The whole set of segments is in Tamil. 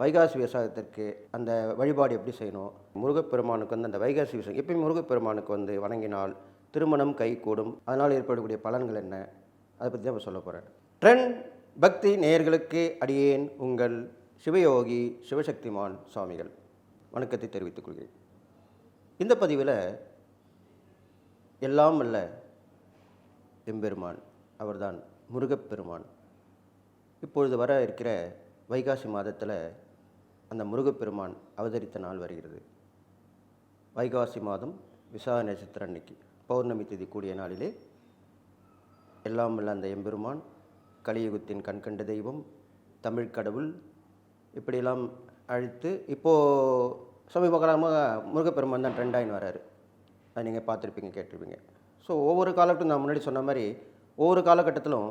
வைகாசி விவசாயத்திற்கு அந்த வழிபாடு எப்படி செய்யணும்? முருகப்பெருமானுக்கு வந்து அந்த வைகாசி விவசாயம் எப்பயும் முருகப்பெருமானுக்கு வந்து வணங்கினால் திருமணம் கை கூடும் அதனால் ஏற்படக்கூடிய பலன்கள் என்ன? அதை பற்றி தான் சொல்ல போகிறேன் ட்ரெண்ட் பக்தி நேயர்களுக்கு அடியேன் உங்கள் சிவயோகி சிவசக்திமான் சுவாமிகள். வணக்கத்தை தெரிவித்துக் கொள்கிறேன். இந்த பதிவில் எல்லாம் அல்ல எம்பெருமான் அவர்தான் முருகப்பெருமான். இப்பொழுது வர இருக்கிற வைகாசி மாதத்தில் அந்த முருகப்பெருமான் அவதரித்த நாள் வருகிறது. வைகாசி மாதம் விசாக நட்சத்திர அன்னைக்கு. பௌர்ணமி திதி கூடிய நாளிலே எல்லாம் வல்ல அந்த எம்பெருமான் கலியுகத்தின் கண்கண்ட தெய்வம் தமிழ் கடவுள் இப்படியெல்லாம் அழைத்து இப்போது சமீப காலமாக முருகப்பெருமான் தான் ட்ரெண்டாயின்னு வராரு. அது நீங்கள் பார்த்துருப்பீங்க கேட்டிருப்பீங்க. ஸோ ஒவ்வொரு காலகட்டம் நான் முன்னாடி சொன்ன மாதிரி ஒவ்வொரு காலகட்டத்திலும்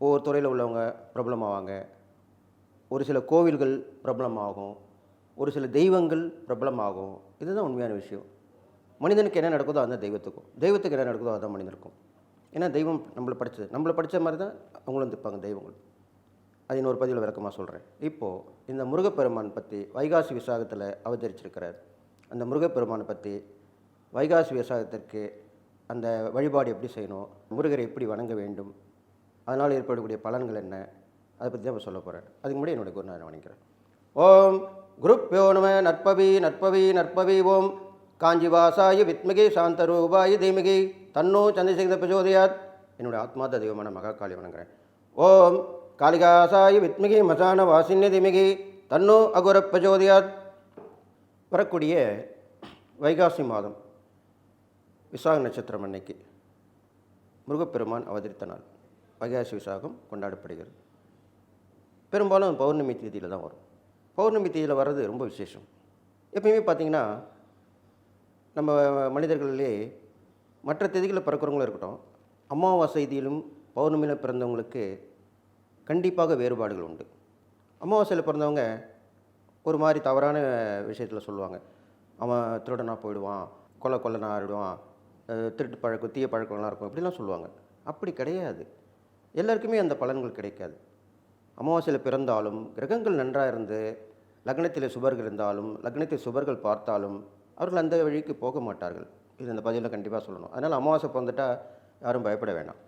ஒவ்வொரு துறையில் உள்ளவங்க பிரபலமாவாங்க ஒரு சில கோவில்கள் பிரபலமாகும் ஒரு சில தெய்வங்கள் பிரபலமாகும். இதுதான் உண்மையான விஷயம். மனிதனுக்கு என்ன நடக்குதோ அந்த தெய்வத்துக்கும் தெய்வத்துக்கு என்ன நடக்குதோ அதான் மனிதனுக்கும். ஏன்னா தெய்வம் நம்மளை படித்தது நம்மளை படித்த மாதிரி தான் அவங்களும் இருப்பாங்க தெய்வங்கள். அது இன்னொரு பதிவில் விளக்கமாக சொல்கிறேன் இப்போது இந்த முருகப்பெருமான் பற்றி வைகாசி விசாகத்தில் அவதரிச்சிருக்கிறார். அந்த முருகப்பெருமானை பற்றி வைகாசி விசாகத்திற்கு அந்த வழிபாடு எப்படி செய்யணும் முருகரை எப்படி வணங்க வேண்டும் அதனால் ஏற்படக்கூடிய பலன்கள் என்ன அதை பற்றி தான் சொல்ல போகிறேன் அதுக்கு முன்னாடி என்னுடைய குரு நான் வணங்குறேன் ஓம் குருப் நம நற்பவி நற்பவி நற்பவி ஓம் காஞ்சிவாசாய வித்மகி சாந்தரூபாய தீமகி. தன்னோ சந்திரசேகர பிரஜோதயாத் என்னுடைய ஆத்மாத தெய்வமான மகாகாளி வணங்குறேன். ஓம் காளிகாசாய வித்மகி மசான வாசின்ய தீமிகி. தன்னோ அகுர பிரஜோதயாத் வரக்கூடிய வைகாசி மாதம் விசாக நட்சத்திரம் அன்னைக்கு முருகப்பெருமான் அவதரித்த நாள். வைகாசி விசாகம் கொண்டாடப்படுகிறது. பெரும்பாலும் பௌர்ணமி தேதியில் தான் வரும். பௌர்ணமி தேதியில் வர்றது ரொம்ப விசேஷம். எப்பயுமே பார்த்தீங்கன்னா நம்ம மனிதர்களிலே மற்ற தேதிகளில் பிறக்கிறவங்களும் இருக்கட்டும் அமாவாசை தேதியிலும் பௌர்ணமியில் பிறந்தவங்களுக்கு கண்டிப்பாக வேறுபாடுகள் உண்டு. அமாவாசையில் பிறந்தவங்க ஒரு மாதிரி தவறான விஷயத்தில் சொல்லுவாங்க. அவன் திருடனாக போயிடுவான் கொலை கொல்லனா ஆயிடுவான் திருட்டு பழக்கம் தீய பழக்கம்லாம் இருக்கும் இப்படிலாம் சொல்லுவாங்க. அப்படி கிடையாது. எல்லாருக்குமே அந்த பலன்கள் கிடைக்காது. அமாவாசையில் பிறந்தாலும் கிரகங்கள் நன்றாக இருந்து லக்னத்தில் சுபர்கள் இருந்தாலும் லக்னத்தில் சுபர்கள் பார்த்தாலும் அவர்கள் அந்த வழிக்கு போக மாட்டார்கள். இது இந்த பதிவில் கண்டிப்பாக சொல்லணும். அதனால் அமாவாசை பிறந்துட்டால் யாரும் பயப்பட வேண்டாம்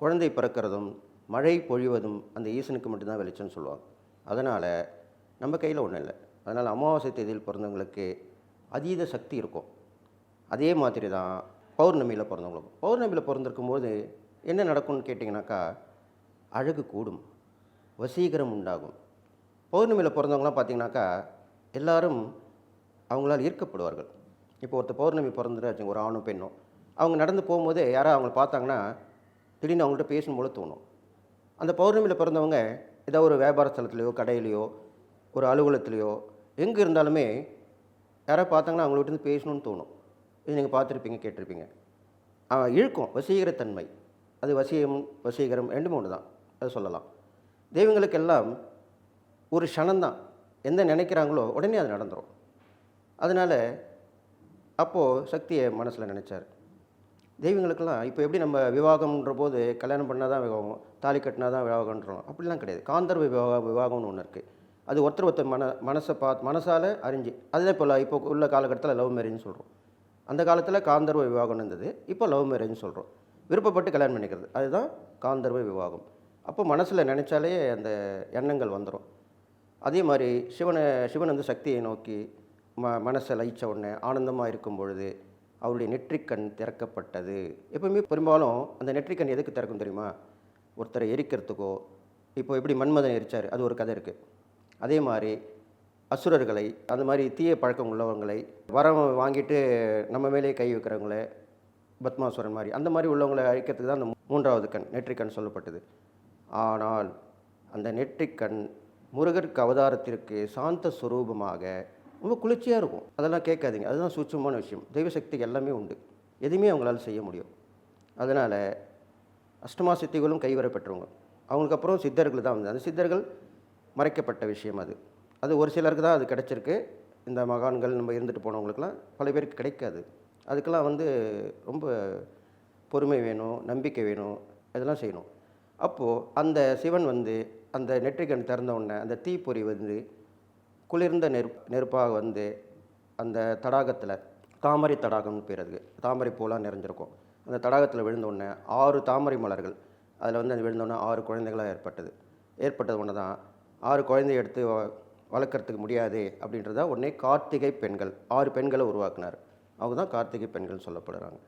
குழந்தை பிறக்கிறதும் மழை பொழிவதும் அந்த ஈசனுக்கு மட்டும்தான் வெளிச்சம்னு சொல்லுவாங்க. அதனால் நம்ம கையில் ஒன்றும் இல்லை. அதனால் அமாவாசை தேதியில் பிறந்தவங்களுக்கு அதீத சக்தி இருக்கும். அதே மாதிரி தான் பௌர்ணமியில் பிறந்தவங்களுக்கும். பௌர்ணமியில் பிறந்திருக்கும் போது என்ன நடக்கும்னு கேட்டிங்கனாக்கா அழகு கூடும். வசீகரம் உண்டாகும். பௌர்ணமியில் பிறந்தவங்களாம் பார்த்தீங்கன்னாக்கா எல்லாரும் அவங்களால் ஈர்க்கப்படுவார்கள். இப்போ ஒருத்தர் பௌர்ணமி பிறந்துட்டு ஒரு ஆணும் பெண்ணும். அவங்க நடந்து போகும்போது யாராவது அவங்கள பார்த்தாங்கன்னா திடீர்னு அவங்கள்ட்ட பேசும்போது தோணும். அந்த பௌர்ணமியில் பிறந்தவங்க ஏதோ ஒரு வியாபார ஸ்தலத்துலையோ கடையிலையோ ஒரு அலுவலகத்துலையோ எங்கே இருந்தாலுமே யாராவது பார்த்தாங்கன்னா அவங்கள பேசணும்னு தோணும். இது நீங்கள் பார்த்துருப்பீங்க கேட்டிருப்பீங்க. இழுக்கும் வசீகரத்தன்மை. அது வசீகம் வசீகரம் ரெண்டு மூணு தான் அது சொல்லலாம். தெய்வங்களுக்கெல்லாம் ஒரு க்ஷணந்தான். எந்த நினைக்கிறாங்களோ உடனே அது நடந்துடும் அதனால் அப்போது சக்தியை மனசில் நினச்சார். தெய்வங்களுக்கெல்லாம் இப்போ எப்படி நம்ம விவாகம்ன்ற போது கல்யாணம் பண்ணால் தான் விவாகம் தாலி கட்டினா தான் விவாகம்ன்றோம். அப்படிலாம் கிடையாது. காந்தர்வ விவாக விவாகம்னு ஒன்று இருக்குது அது ஒருத்தர் ஒருத்தர் மன மனசை பார்த்து மனசால் அறிஞ்சு. அதுதான் இப்போ இப்போ உள்ள காலகட்டத்தில் லவ் மேரேஜ்னு சொல்கிறோம் அந்த காலத்தில் காந்தர்வ விவாகம்னு இருந்தது. இப்போ லவ் மேரேஜ்னு சொல்கிறோம் விருப்பப்பட்டு கல்யாணம் பண்ணிக்கிறது. அதுதான் காந்தர்வ விவாகம். அப்போ மனசில் நினச்சாலே அந்த எண்ணங்கள் வந்துடும் அதே மாதிரி சிவனை சிவன் வந்து சக்தியை நோக்கி ம மனசை லயித்த உடனே ஆனந்தமாக இருக்கும் பொழுது அவருடைய நெற்றிக்கண் திறக்கப்பட்டது. எப்பவுமே பெரும்பாலும் அந்த நெற்றிக்கண் எதுக்கு திறக்கும் தெரியுமா? ஒருத்தரை எரிக்கிறதுக்கோ இப்போ எப்படி மன்மதன் எரித்தார் அது ஒரு கதை இருக்குது அதே மாதிரி அசுரர்களை அந்த மாதிரி தீய பழக்கம் உள்ளவங்களை வரம் வாங்கிட்டு நம்ம மேலேயே கை வைக்கிறவங்கள பத்மாசுரன் மாதிரி அந்த மாதிரி உள்ளவங்களை அழிக்கிறதுக்கு தான் அந்த மூன்றாவது கண் நெற்றிக்கண் சொல்லப்பட்டது. ஆனால் அந்த நெற்றிக்கண் முருகருக்கு அவதாரத்திற்கு சாந்த சுரூபமாக ரொம்ப குளிர்ச்சியாக இருக்கும். அதெல்லாம் கேட்காதீங்க. அதுதான் சூட்சமான விஷயம். தெய்வசக்தி எல்லாமே உண்டு. எதுவுமே அவங்களால செய்ய முடியும். அதனால் அஷ்டமா சித்திகளும் கைவரப்பெற்றவங்க அவங்களுக்கு அப்புறம் சித்தர்கள் தான் வந்து. அந்த சித்தர்கள் மறைக்கப்பட்ட விஷயம் அது. அது ஒரு சிலருக்கு தான் அது கிடச்சிருக்கு. இந்த மகான்கள் நம்ம இருந்துட்டு போனவங்களுக்கெல்லாம் பல பேருக்கு கிடைக்காது. அதுக்கெல்லாம் வந்து ரொம்ப பொறுமை வேணும் நம்பிக்கை வேணும். இதெல்லாம் செய்யணும். அப்போது அந்த சிவன் வந்து அந்த நெற்றிக்கண் திறந்த உடனே அந்த தீப்பொறி வந்து குளிர்ந்த நெருப் நெருப்பாக வந்து அந்த தடாகத்தில் தாமரை தடாகம்னு பேர் அதுக்கு தாமரை பூலாம் நிறைஞ்சிருக்கும். அந்த தடாகத்தில் விழுந்த உடனே ஆறு தாமரை மலர்கள் அதில் வந்து அது விழுந்தோடனே ஆறு குழந்தைகளாக ஏற்பட்டது. ஏற்பட்டது ஒன்று தான் ஆறு குழந்தை எடுத்து வ- முடியாது அப்படின்றத உடனே கார்த்திகை பெண்கள் ஆறு பெண்களை உருவாக்குனார். அவங்க தான் கார்த்திகை பெண்கள் சொல்லப்படுறாங்க.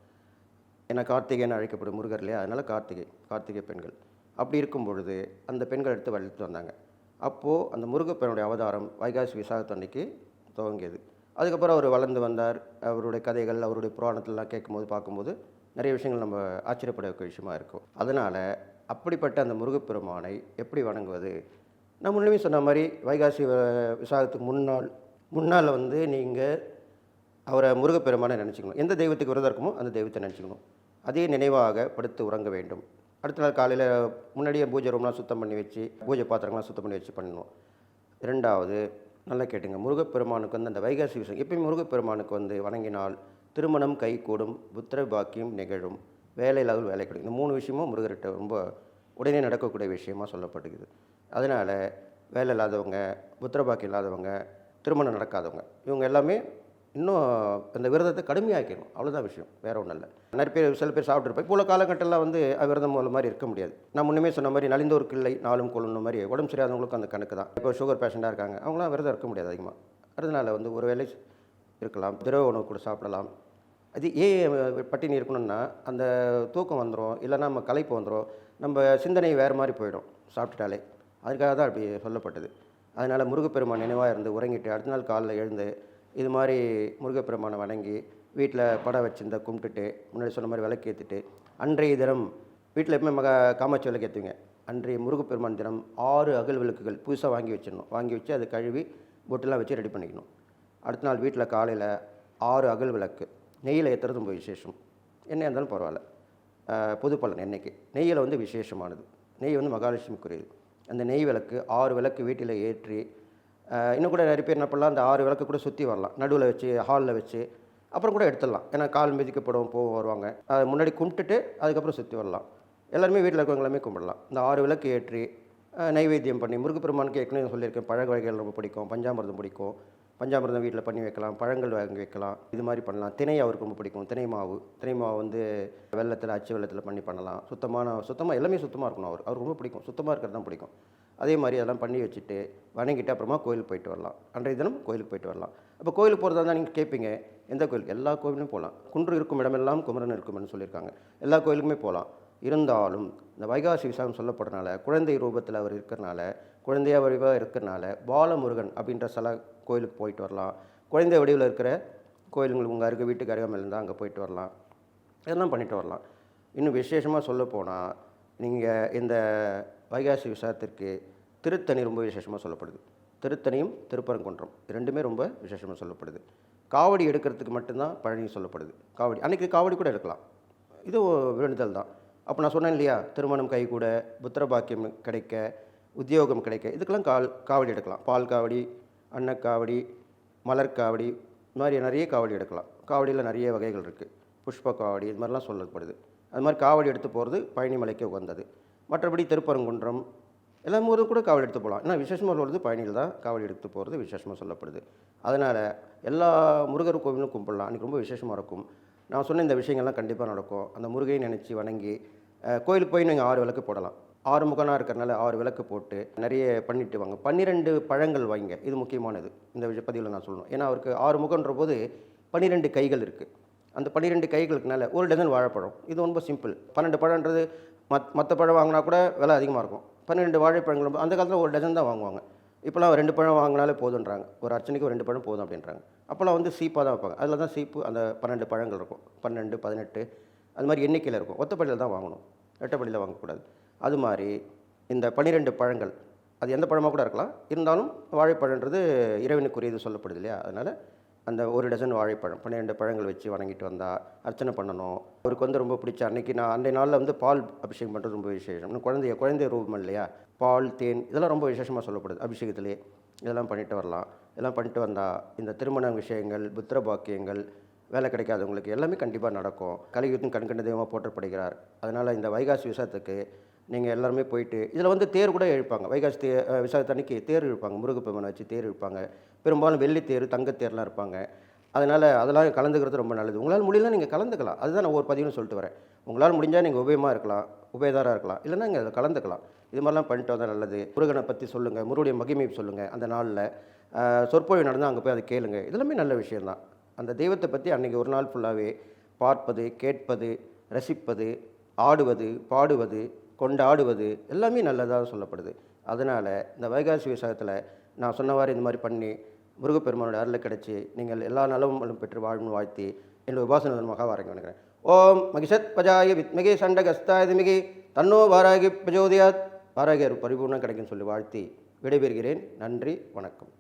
ஏன்னா கார்த்திகைன்னு அழைக்கப்படும் முருகர் இல்லையா? அதனால் கார்த்திகை கார்த்திகை பெண்கள். அப்படி இருக்கும் பொழுது அந்த பெண்கள் எடுத்து வளர்த்து வந்தாங்க. அப்போது அந்த முருகப்பெருனுடைய அவதாரம் வைகாசி விசாகத்தன்னைக்கு துவங்கியது. அதுக்கப்புறம் அவர் வளர்ந்து வந்தார். அவருடைய கதைகள் அவருடைய புராணத்திலலாம் கேட்கும்போது பார்க்கும்போது நிறைய விஷயங்கள் நம்ம ஆச்சரியப்படக்கூடிய விஷயமா இருக்கும். அதனால் அப்படிப்பட்ட அந்த முருகப்பெருமானை எப்படி வணங்குவது? நான் முன்னே சொன்ன மாதிரி வைகாசி வ- விசாகத்துக்கு முன்னாள் முன்னால் வந்து நீங்கள் அவரை முருகப்பெருமானை நினச்சிக்கணும். எந்த தெய்வத்துக்கு விரதம் இருக்குமோ அந்த தெய்வத்தை நினச்சிக்கணும். அதே நினைவாக படுத்து உறங்க வேண்டும். அடுத்த நாள் காலையில் முன்னாடியே பூஜை ரூம்லாம் சுத்தம் பண்ணி வச்சு பூஜை பாத்திரங்கள்லாம் சுத்தம் பண்ணி வச்சு பண்ணணும் ரெண்டாவது நல்லா கேட்டுங்க. முருகப்பெருமானுக்கு வந்து அந்த வைகாசி விஷயம் எப்பயும் முருகப்பெருமானுக்கு வந்து வணங்கினால் திருமணம் கைகூடும் புத்திர பாக்கியம் நிகழும் வேலை இல்லாத வேலை கிடைக்கும். இந்த மூணு விஷயமும் முருகர்கிட்ட ரொம்ப உடனே நடக்கக்கூடிய விஷயமா சொல்லப்படுகிறது அதனால் வேலை இல்லாதவங்க புத்திர பாக்கியம் இல்லாதவங்க திருமணம் நடக்காதவங்க இவங்க எல்லாமே இன்னும் இந்த விரதத்தை கடுமையாக்கணும் அவ்வளோதான் விஷயம். வேறு ஒன்றும் இல்லை. நிறைய பேர் சில பேர் சாப்பிட்ருப்பேன் இப்போ உள்ள காலகட்டத்தில் வந்து விரதம் உள்ள மாதிரி இருக்க முடியாது. நான் முன்னமே சொன்ன மாதிரி நலிந்தோர் கிள்ளை நாளும் கொள்ளணும் மாதிரி உடம்பு சரியாதவங்களுக்கும் அந்த கணக்கு தான். இப்போ சுகர் பேஷண்ட்டாக இருக்காங்க. அவங்களாம் விரதம் இருக்க முடியாது அதிகமாக அதனால் வந்து ஒரு வேளை இருக்கலாம். திரவ உணவு கூட சாப்பிடலாம். அது ஏன் பட்டினி இருக்கணும்னா அந்த தூக்கம் வந்துடும் இல்லைன்னா நம்ம களைப்பு வந்துடும் நம்ம சிந்தனை வேறு மாதிரி போயிடும். சாப்பிட்டுட்டாலே. அதுக்காக தான் அப்படி சொல்லப்பட்டது. அதனால் முருகப்பெருமான் நினைவாக இருந்து உறங்கிட்டு அடுத்த நாள் காலைல எழுந்து இது மாதிரி முருகப்பெருமானை வணங்கி வீட்டில் படம் வச்சிருந்தா கும்பிட்டுட்டு முன்னாடி சொன்ன மாதிரி விளக்கேற்றிட்டு அன்றைய தினம் வீட்டில் எப்பவுமே மக காமாட்சி விளக்கு ஏற்றுவீங்க அன்றைய முருகப்பெருமான் தினம் ஆறு அகல் விளக்குகள் புதுசாக வாங்கி வச்சிடணும். வாங்கி வச்சு அதை கழுவி பொட்டெல்லாம் வச்சு ரெடி பண்ணிக்கணும். அடுத்த நாள் வீட்டில் காலையில் ஆறு அகல் விளக்கு. நெய்யில் ஏற்றுறது ரொம்ப விசேஷம். என்ன இருந்தாலும் பரவாயில்ல. புது பொது பலன் என்றைக்கு நெய்யில் வந்து விசேஷமானது. நெய் வந்து மகாலட்சுமிக்குரியது அந்த நெய் விளக்கு ஆறு விளக்கு வீட்டில் ஏற்றி இன்னும் கூட நிறைய பேர் என்ன பண்ணலாம் அந்த ஆறு விளக்கு கூட சுற்றி வரலாம். நடுவில் வச்சு ஹாலில் வச்சு அப்புறம் கூட எடுத்துடலாம். ஏன்னா கால் மிதிக்கப்படும் போவோம் வருவாங்க. அதை முன்னாடி கும்பிட்டுட்டு அதுக்கப்புறம் சுற்றி வரலாம். எல்லாருமே வீட்டில் இருக்கவங்க எல்லாமே கும்பிடலாம். இந்த ஆறு விளக்கு ஏற்றி நைவேத்தியம் பண்ணி முருகப்பெருமானுக்கு ஏற்கனவே சொல்லியிருக்கேன் பழக வகைகள் ரொம்ப பிடிக்கும் பஞ்சாமிரதம் பிடிக்கும். பஞ்சாமிரதம் வீட்டில் பண்ணி வைக்கலாம் பழங்கள் வாங்கி வைக்கலாம். இது மாதிரி பண்ணலாம். திணை அவருக்கு ரொம்ப பிடிக்கும். திணை மாவு. திணை மாவு வந்து வெள்ளத்தில் அச்சு வெள்ளத்தில் பண்ணி பண்ணலாம். சுத்தமான சுத்தமாக எல்லாமே சுத்தமாக இருக்கணும் அவர். அவருக்கு ரொம்ப பிடிக்கும். சுத்தமாக இருக்கிறது தான் பிடிக்கும். அதே மாதிரி அதெல்லாம் பண்ணி வச்சுட்டு வணங்கிட்டு அப்புறமா கோயிலுக்கு போயிட்டு வரலாம். அன்றைய தினம் கோயிலுக்கு போயிட்டு வரலாம். அப்போ கோயிலுக்கு போகிறதா இருந்தால் நீங்கள் கேட்பீங்க எந்த கோயிலுக்கு? எல்லா கோயிலும் போகலாம். குன்று இருக்கும் இடமெல்லாம் குமரன் இருக்கும்னு சொல்லியிருக்காங்க. எல்லா கோயிலுக்குமே போகலாம். இருந்தாலும் இந்த வைகாசி விசாகம் சொல்லப்படுறனால குழந்தை ரூபத்தில் அவர் இருக்கிறனால குழந்தையா வடிவாக இருக்கிறனால பாலமுருகன் அப்படின்ற சில கோயிலுக்கு போயிட்டு வரலாம். குழந்தை வடிவில் இருக்கிற கோயிலுங்களுக்கு உங்கள் அருகே வீட்டுக்கு அருகாமல் இருந்தால் அங்கே போயிட்டு வரலாம். இதெல்லாம் பண்ணிட்டு வரலாம். இன்னும் விசேஷமாக சொல்ல போனால் நீங்கள் இந்த வைகாசி விசாரத்திற்கு திருத்தணி ரொம்ப விசேஷமாக சொல்லப்படுது. திருத்தணியும் திருப்பரங்குன்றம் இரண்டுமே ரெண்டுமே ரொம்ப விசேஷமாக சொல்லப்படுது. காவடி எடுக்கிறதுக்கு மட்டும்தான் பழனி சொல்லப்படுது. காவடி அன்றைக்கி காவடி கூட எடுக்கலாம். இது வேண்டுதல் தான். அப்போ நான் சொன்னேன் இல்லையா திருமணம் கைகூட புத்திர பாக்கியம் கிடைக்க உத்தியோகம் கிடைக்க இதுக்கெல்லாம் கால் காவடி எடுக்கலாம். பால் காவடி அன்னக்காவடி மலர் காவடி மாதிரி நிறைய காவடி எடுக்கலாம். காவடியில் நிறைய வகைகள் இருக்குது புஷ்ப காவடி இது மாதிரிலாம் சொல்லப்படுது. அது மாதிரி காவடி எடுத்து போகிறது பழனி மலைக்கு உகந்தது. மற்றபடி திருப்பரங்குன்றம் எல்லா ஊரும் கூட காவடி எடுத்து போகலாம். ஏன்னா விசேஷமாக சொல்கிறது பயணிகள் தான் காவடி எடுத்து போகிறது விசேஷமாக சொல்லப்படுது. அதனால் எல்லா முருகர் கோவிலும் கும்பிடலாம். அன்றைக்கி ரொம்ப விசேஷமாக இருக்கும். நான் சொன்ன இந்த விஷயங்கள்லாம் கண்டிப்பாக நடக்கும். அந்த முருகையை நினச்சி வணங்கி கோயிலுக்கு போய் நீங்கள் ஆறு விளக்கு போடலாம். ஆறு முகனாக இருக்கிறனால ஆறு விளக்கு போட்டு நிறைய பண்ணிட்டு வாங்க. பன்னிரெண்டு பழங்கள் வைங்க. இது முக்கியமானது. இந்த விஷய பதிவில் நான் சொல்லணும். ஏன்னா அவருக்கு ஆறு முகன்ற போது பன்னிரெண்டு கைகள் இருக்குது அந்த பன்னிரெண்டு கைகளுக்குனால ஒரு டஜன் வாழைப்பழம். இது ரொம்ப சிம்பிள். பன்னெண்டு பழம்ன்றது மத் மற்ற பழம் வாங்கினா கூட விலை அதிகமாக இருக்கும். பன்னிரெண்டு வாழைப்பழங்கள் அந்த காலத்தில் ஒரு டஜன் தான் வாங்குவாங்க. இப்போலாம் ரெண்டு பழம் வாங்கினாலே போதுன்றாங்க. ஒரு அர்ச்சனைக்கு ஒரு ரெண்டு பழம் போதும் அப்படின்றாங்க. அப்போல்லாம் வந்து சீப்பாக தான் வைப்பாங்க. அதில் தான் சீப்பு அந்த பன்னெண்டு பழங்கள் இருக்கும். பன்னெண்டு பதினெட்டு அது மாதிரி எண்ணிக்கையில் இருக்கும். ஒத்தப்படியில் தான் வாங்கணும். ரெட்டப்படியில் வாங்கக்கூடாது. அது மாதிரி இந்த பன்னிரெண்டு பழங்கள் அது எந்த பழமாக கூட இருக்கலாம். இருந்தாலும் வாழைப்பழன்றது இறைவனுக்குரியது சொல்லப்படுது இல்லையா? அதனால் அந்த ஒரு டசன் வாழைப்பழம் பன்னிரெண்டு பழங்கள் வச்சு வணங்கிட்டு வந்தால் அர்ச்சனை பண்ணணும். அவருக்கு வந்து ரொம்ப பிடிச்ச அன்னைக்கு நான் அன்றைய நாளில் வந்து பால் அபிஷேகம் பண்ணுறது ரொம்ப விசேஷம். இன்னும் குழந்தைய குழந்தை ரூபம் இல்லையா? பால் தேன் இதெல்லாம் ரொம்ப விசேஷமாக சொல்லப்படுது. அபிஷேகத்திலே இதெல்லாம் பண்ணிட்டு வரலாம். இதெல்லாம் பண்ணிட்டு வந்தால் இந்த திருமண விஷயங்கள் புத்திர பாக்கியங்கள் வேலை கிடைக்காதவங்களுக்கு எல்லாமே கண்டிப்பாக நடக்கும். கலியுத்தின் கண்கண்ட தெய்வமாக போற்றப்படுகிறார். அதனால் இந்த வைகாசி விசாரத்துக்கு நீங்கள் எல்லாருமே போயிட்டு இதில் வந்து தேர் கூட இழுப்பாங்க. வைகாசி தே விசாரத்தன்னைக்கு தேர் இழுப்பாங்க. முருகப்பெருமனை வச்சு தேர் இழுப்பாங்க. பெரும்பாலும் வெள்ளித்தேர் தங்கத்தேர்லாம் இருப்பாங்க. அதனால் அதெல்லாம் கலந்துக்கிறது ரொம்ப நல்லது. உங்களால் முடியலாம் நீங்கள் கலந்துக்கலாம். அதுதான் நான் ஒரு பதிவுன்னு சொல்லிட்டு வரேன். உங்களால் முடிஞ்சால் நீங்கள் உபயமாக இருக்கலாம். உபயதாராக இருக்கலாம். இல்லைன்னா நீங்கள் அதில் கலந்துக்கலாம். இது மாதிரிலாம் பண்ணிட்டு வந்தால் நல்லது. முருகனை பற்றி சொல்லுங்கள் முருடைய மகிமை சொல்லுங்கள் அந்த நாளில் சொற்பொழிவு நடந்தால் அங்கே போய் அதை கேளுங்க. இதெல்லாமே நல்ல விஷயந்தான் அந்த தெய்வத்தை பற்றி அன்றைக்கி ஒரு நாள் ஃபுல்லாகவே பார்ப்பது கேட்பது ரசிப்பது ஆடுவது பாடுவது கொண்டாடுவது எல்லாமே நல்லதாக சொல்லப்படுது. அதனால் இந்த வைகாசி விவசாயத்தில் நான் சொன்னவாறு இந்த மாதிரி பண்ணி முருகப்பெருமானுடைய அருளை கிடைச்சி நீங்கள் எல்லா நலமும் பெற்று வாழும் வாழ்த்தி என்னுடைய உபாசன மகா வணங்குறேன். ஓம் மகிஷத் பஜாய வித்மிகி சண்டகஸ்தாய திமிகி தன்னோ வாராகி பிரஜோதியாத். வாராகியார் பரிபூர்ணம் கிடைக்கும்னு சொல்லி வாழ்த்தி விடைபெறுகிறேன். நன்றி வணக்கம்.